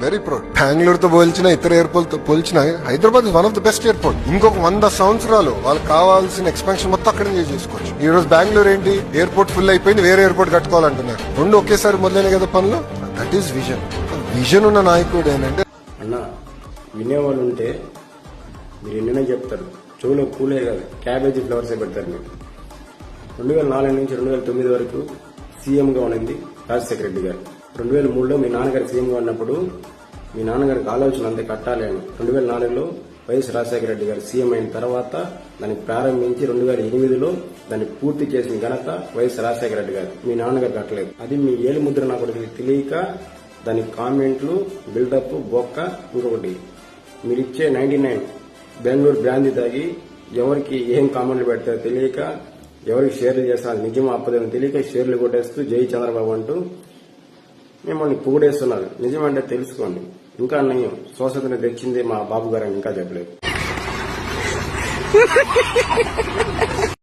Very proud బెంగళూరుతో పోల్చిన ఇతర airport పోల్చిన Hyderabad is one of the best airport ఇంకొక వంద సంవత్సరాలు వాళ్ళకి కావాల్సిన ఎక్స్పాన్షన్ మొత్తం అక్కడ చేసుకోవచ్చు. ఈ రోజు బెంగళూరు ఏంటి? ఎయిర్పోర్ట్ ఫుల్ అయిపోయింది వేరే ఎయిర్పోర్ట్ కట్టుకోవాలంటున్నారు. రెండు ఒకేసారి మొదలైన కదా పనులు? దట్ ఈస్ విజన్ విజన్ ఉన్న నాయకుడు ఏంటంటే అన్న వినేవాళ్ళు ఉంటే మీరు ఎన్నైనా చెప్తారు. చెవులో కూలే కాదు క్యాబేజీ ఫ్లవర్సే పెడతారు మీరు. రెండు వేల నాలుగు నుంచి రెండు వేల తొమ్మిది వరకు సీఎంగా ఉన్నది రాజశేఖర రెడ్డి గారు. రెండు వేల మూడులో మీ నాన్నగారు సీఎంగా ఉన్నప్పుడు మీ నాన్నగారికి ఆలోచన అంతే కట్టాలి అని. రెండు వేల నాలుగులో వైఎస్ రాజశేఖర రెడ్డి గారు సీఎం అయిన తర్వాత దాన్ని ప్రారంభించి రెండు వేల ఎనిమిదిలో దాన్ని పూర్తి చేసిన ఘనత వైఎస్ రాజశేఖర రెడ్డి గారు. మీ నాన్నగారు కట్టలేదు. అది మీ ఏలు ముద్ర నా కొడుకు తెలియక దాని కామెంట్లు బిల్డప్ బొక్క ఇంకొకటి. మీరు ఇచ్చే నైన్టీ నైన్. బెంగళూరు బ్రాంది తాగి ఎవరికి ఏం కామెంట్లు పెడతారో తెలియక ఎవరికి షేర్లు చేస్తున్నారు నిజం అప్పదని తెలియక షేర్లు కొట్టేస్తూ జై చంద్రబాబు అంటూ మిమ్మల్ని పొగిడేస్తున్నారు. నిజమంటే తెలుసుకోండి. ఇంకా నయం. స్వస్థతను తెచ్చింది మా బాబు గారు ఇంకా చెప్పలేదు.